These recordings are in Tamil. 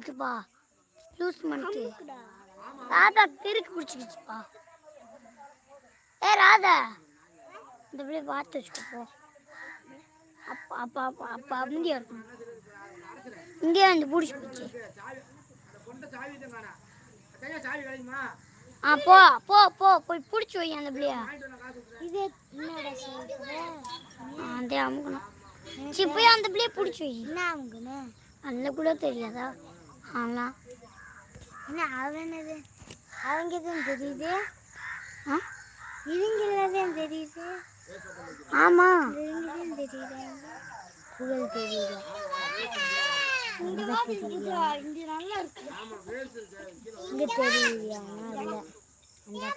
இருக்குப்பா லூஸ் பண்ணிட்டு. ராதா திருக்கு பிடிச்சிக்கிச்சுப்பா. ஏ ராதா. இந்த பிள்ளை பார்த்து வச்சுக்கோ போ. அப்பா அப்பா அப்பா அப்பா இங்கே இருக்கும் இங்கே வந்து பிடிச்சி போச்சு ஆ போ போ போ போய் பிடிச்சி வை அந்த பிள்ளைய. இது அதே அமுக்கணும். சரி போய் அந்த பிள்ளைய பிடிச்சி வை. என்ன அவங்கன்னு அந்த கூட தெரியாதா ஆனால் என்ன அவனது அவங்க தான் தெரியுது? ஆ? இவங்க தான் தெரியுது ஆமாம் இவங்க தான் தெரியுது? புகழ் தெரியுது? இங்க நல்லா இருக்கு. இங்க தெரியுது? ஆனால் இல்லை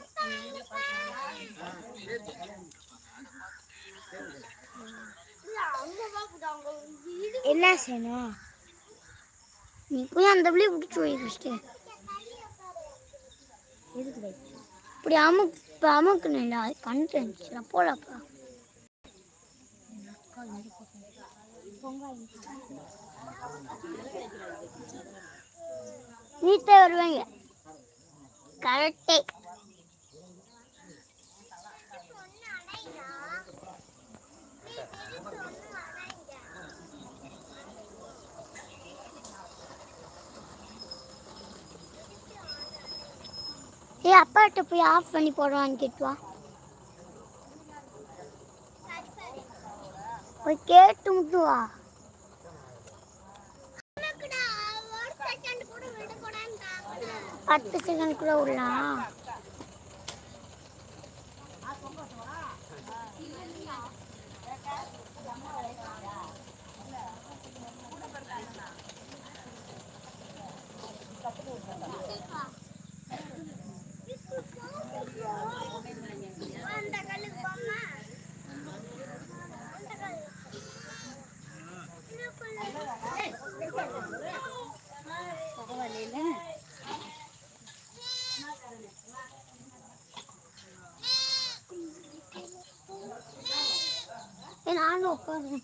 என்ன செய்யணும்? போய் அந்த பிள்ளைய பிடிச்சி போய் ஃபஸ்ட்டு இப்படி அமுக்கு இப்போ அமுக்குன்னு இல்லை அது கண்டு இருந்துச்சுல போலப்பா நீட்டே வருவாங்க. கரெக்டே ஏய் அப்பாட்ட போய் ஆஃப் பண்ணி போடுவான்னு கேட்டுவா. போய் கேட்டு முட்டுவா. பத்து செகண்ட் கூட விடலாம் ஏய், நானும் உட்காருறேன்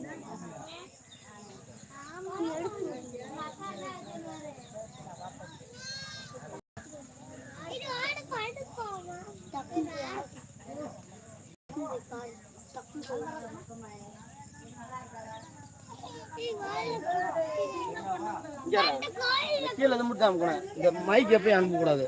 கீழே அது மட்டும் தான் இந்த மைக் எப்பயும் அனுப்பக்கூடாது.